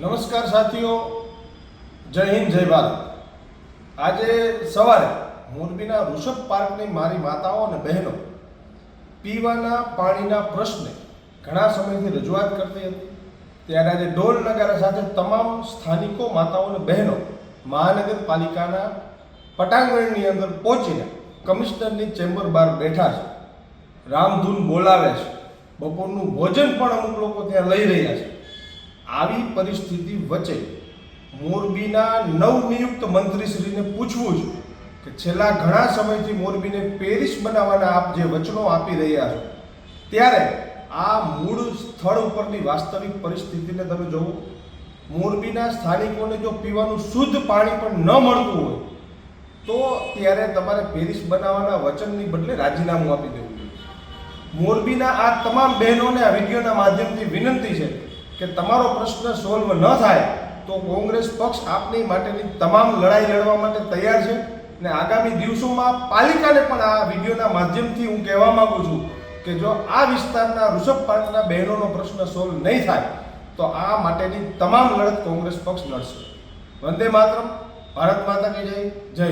નમસ્કાર સાથીઓ, જય હિન્દ, જય ભારત. આજે સવારે મોરબીના ઋષભ પાર્કની મારી માતાઓ અને બહેનો પીવાના પાણીના પ્રશ્ને ઘણા સમયથી રજૂઆત કરતી હતી. ત્યારે આજે ઢોલ નગારા સાથે તમામ સ્થાનિકો માતાઓ અને બહેનો મહાનગરપાલિકાના પટાંગણની અંદર પહોંચીને કમિશનરની ચેમ્બર બહાર બેઠા છે. રામધૂન બોલાવે છે. બપોરનું ભોજન પણ અમુક લોકો ત્યાં લઈ રહ્યા છે. આવી પરિસ્થિતિ વચ્ચે મોરબીના નવનિયુક્ત મંત્રીશ્રીને પૂછવું છે કે છેલ્લા ઘણા સમયથી મોરબીને પેરિસ બનાવવાના આપ જે વચનો આપી રહ્યા છો, ત્યારે આ મૂળ સ્થળ ઉપરની વાસ્તવિક પરિસ્થિતિને તમે જુઓ મોરબીના સ્થાનિકોને જો પીવાનું શુદ્ધ પાણી પણ ન મળતું હોય, તો ત્યારે તમારે પેરિસ બનાવવાના વચનની બદલે રાજીનામું આપી દેવું જોઈએ. મોરબીના આ તમામ બહેનોને આ વિડીયોના માધ્યમથી વિનંતી છે કે તમારો પ્રશ્ન સોલ્વ ન થાય, તો કોંગ્રેસ પક્ષ આપની માટેની તમામ લડાઈ લડવા માટે તૈયાર છે. ને આગામી દિવસોમાં પાલિકાને પણ આ વિડીયોના માધ્યમથી હું કહેવા માંગુ છું કે જો આ વિસ્તારના ઋષભ પાર્કના બહેનોનો પ્રશ્ન સોલ્વ નહીં થાય, તો આ માટેની તમામ લડત કોંગ્રેસ પક્ષ લડશે. વંદે માતરમ, ભારત માતા કે જય જય